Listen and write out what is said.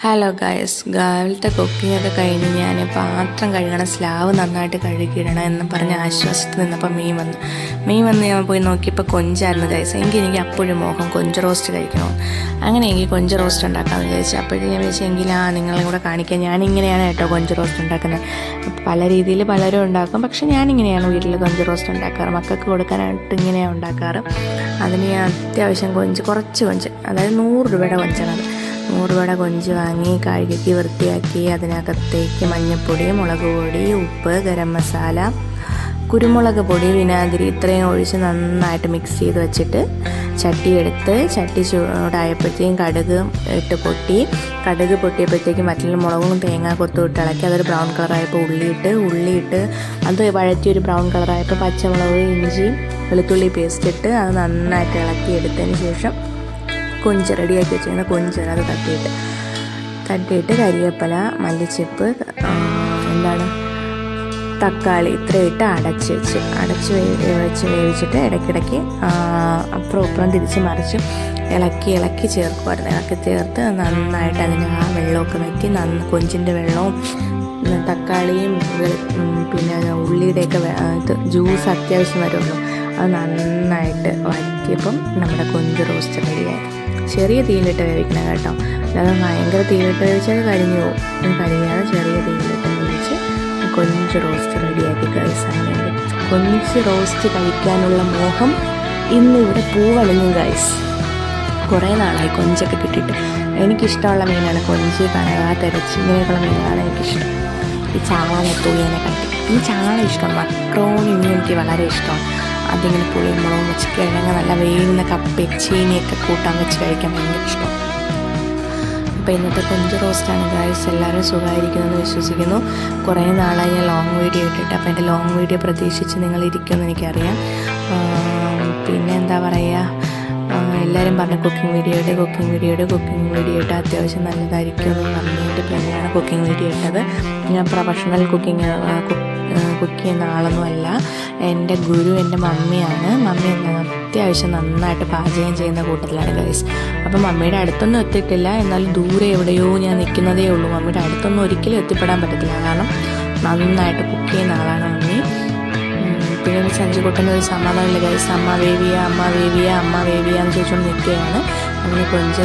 Hello guys രാവിലത്തെ cooking ഒക്കെ കഴിഞ്ഞ് ഞാൻ പാത്രം കഴുകണം സ്ലാവ് നന്നായിട്ട് കഴുകിയിടണം എന്ന് പറഞ്ഞ് ആശ്വാസത്തിൽ നിന്നപ്പോൾ മീൻ വന്നു. മീൻ വന്ന് ഞാൻ പോയി നോക്കിയപ്പോൾ കൊഞ്ചായിരുന്നു ഗൈസ് എങ്കിൽ എനിക്ക് അപ്പോഴും മോഹം കൊഞ്ച് റോസ്റ്റ് കഴിക്കണം. അങ്ങനെ എനിക്ക് കൊഞ്ച് റോസ്റ്റ് ഉണ്ടാക്കാമെന്ന് വിചാരിച്ചു. അപ്പോഴത്തേക്കും ഞാൻ വിചാരിച്ചു എങ്കിൽ ആ നിങ്ങളെ കൂടെ കാണിക്കാൻ ഞാനിങ്ങനെയാണ് കേട്ടോ കൊഞ്ച് റോസ്റ്റ് ഉണ്ടാക്കുന്നത്. പല രീതിയിൽ പലരും ഉണ്ടാക്കും. പക്ഷേ ഞാനിങ്ങനെയാണ് വീട്ടിൽ കൊഞ്ച് റോസ്റ്റ് ഉണ്ടാക്കാറ്. മക്കൾക്ക് കൊടുക്കാനായിട്ട് ഇങ്ങനെയാണ് ഉണ്ടാക്കാറ്. അതിന് അത്യാവശ്യം കൊഞ്ച് കുറച്ച് കൊഞ്ച് അതായത് നൂറ് രൂപയുടെ കൊഞ്ചാണ് നൂറ് കൊഞ്ചി കൊഞ്ച് വാങ്ങി കഴുകി വൃത്തിയാക്കി അതിനകത്തേക്ക് മഞ്ഞൾപ്പൊടി മുളക് പൊടി ഉപ്പ് ഗരം മസാല കുരുമുളക് പൊടി വിനാഗിരി ഇത്രയും ഒഴിച്ച് നന്നായിട്ട് മിക്സ് ചെയ്ത് വെച്ചിട്ട് ചട്ടി എടുത്ത് ചട്ടി ചൂടായപ്പോഴത്തേക്കും കടുക് ഇട്ട് പൊട്ടി. കടുക് പൊട്ടിയപ്പോഴത്തേക്കും മറ്റുള്ള മുളകും തേങ്ങ കൊത്തു ഇട്ട് ഇളക്കി അതൊരു ബ്രൗൺ കളറായപ്പോൾ ഉള്ളിയിട്ട് ഉള്ളിയിട്ട് അത് വഴറ്റി ഒരു ബ്രൗൺ കളറായപ്പോൾ പച്ചമുളക് ഇഞ്ചി വെളുത്തുള്ളി പേസ്റ്റ് ഇട്ട് അത് നന്നായിട്ട് ഇളക്കി എടുത്തതിന് ശേഷം കൊഞ്ച് റെഡിയാക്കി വെച്ചിരുന്ന കൊഞ്ച് അത് തട്ടിയിട്ട് തട്ടിയിട്ട് കരിവേപ്പില മല്ലിച്ചെപ്പ് എന്താണ് തക്കാളി ഇത്രയിട്ട് അടച്ച് വെച്ച് അടച്ച് വെച്ച് വേവിച്ചിട്ട് ഇടയ്ക്കിടയ്ക്ക് അപ്പുറം തിരിച്ച് മറിച്ച് ഇളക്കി ഇളക്കി ചേർക്കുമായിരുന്നു ഇളക്കി ചേർത്ത് നന്നായിട്ട് അതിന് ആ വെള്ളമൊക്കെ നോക്കി നന്ന കൊഞ്ചിന്റെ വെള്ളവും തക്കാളിയും പിന്നെ ഉള്ളിയുടെയൊക്കെ ഇത് ജ്യൂസ് അത്യാവശ്യം വരുമല്ലോ. അത് നന്നായിട്ട് വറ്റിയപ്പം നമ്മുടെ കൊഞ്ച് റോസ്റ്റ് റെഡിയായി ചെറിയ തീയിലിട്ട് വേവിക്കണം കേട്ടോ. അല്ലാതെ ഭയങ്കര തീയിലിട്ട് വേവിച്ചാൽ കരിഞ്ഞു പോകും. കരിയാതെ ചെറിയ തീയിലിട്ട് വേവിച്ച് കൊഞ്ച് റോസ്റ്റ് റെഡിയാക്കി കഴിച്ചാൽ കൊഞ്ച് റോസ്റ്റ് കഴിക്കാനുള്ള മോഹം ഇന്ന് ഇവിടെ പൂവണിഞ്ഞു ഗൈസ് കുറേ നാളായി കൊഞ്ചൊക്കെ കിട്ടിയിട്ട്. എനിക്കിഷ്ടമുള്ള മീനാണ് കൊഞ്ച് കണവ തിരച്ച് ഇങ്ങനെയൊക്കെയുള്ള മീനാണ് എനിക്കിഷ്ടം. ഈ ചാള നെത്തോളിയനെ കട്ടി ഈ ചാള ഇഷ്ടം. മക്രോണി എനിക്ക് വളരെ ഇഷ്ടമാണ്. അതിങ്ങനെ പുളിയും മുളകും വെച്ച് കിഴങ്ങ് നല്ല വേവുന്ന കപ്പയും ചീനിയൊക്കെ കൂട്ടാൻ വെച്ച് കഴിക്കാൻ ഭയങ്കര ഇഷ്ടം. അപ്പോൾ ഇന്നത്തെ കൊഞ്ച് റോസ്റ്റാണ് ഗായ്സ് എല്ലാവരും സുഖമായിരിക്കുമെന്ന് വിശ്വസിക്കുന്നു. കുറേ നാളായി ഞാൻ ലോങ് വീഡിയോ ഇട്ടിട്ട് അപ്പോൾ എന്റെ ലോങ് വീഡിയോ പ്രതീക്ഷിച്ച് നിങ്ങൾ ഇരിക്കുമെന്ന് എനിക്കറിയാം. പിന്നെ എന്താ പറയുക എല്ലാവരും പറഞ്ഞു കുക്കിംഗ് വീഡിയോ ഇട്ട് കുക്കിംഗ് വീഡിയോ ഇട്ട് കുക്കിംഗ് വീഡിയോ ഇട്ട് അത്യാവശ്യം നല്ലതായിരിക്കും എന്ന് പറഞ്ഞിട്ട് പിന്നെയാണ് കുക്കിംഗ് വീഡിയോ ഇട്ടത്. ഞാൻ പ്രൊഫഷണൽ കുക്കിംഗ് കുക്ക് ചെയ്യുന്ന ആളൊന്നുമല്ല എന്റെ ഗുരു എന്റെ മമ്മിയാണ്. മമ്മി അത്യാവശ്യം നന്നായിട്ട് പാചകം ചെയ്യുന്ന കൂട്ടത്തിലാണ് ഗൈസ് അപ്പം മമ്മിയുടെ അടുത്തൊന്നും എത്തിയിട്ടില്ല. എന്നാലും ദൂരെ എവിടെയോ ഞാൻ നിൽക്കുന്നതേ ഉള്ളൂ. മമ്മിയുടെ അടുത്തൊന്നും ഒരിക്കലും എത്തിപ്പെടാൻ പറ്റത്തില്ല. കാരണം നന്നായിട്ട് കുക്ക് ചെയ്യുന്ന ആളാണ് മമ്മി. പിന്നെ ഒരു കൊട്ടുന്ന ഒരു സമാധാനമില്ല ഗൈസ് അമ്മ വേവിയ അമ്മ വേവിയ അമ്മ വേവിയ എന്ന് ചോദിച്ചുകൊണ്ട് നിൽക്കുകയാണ്. അങ്ങനെ കൊഞ്ച്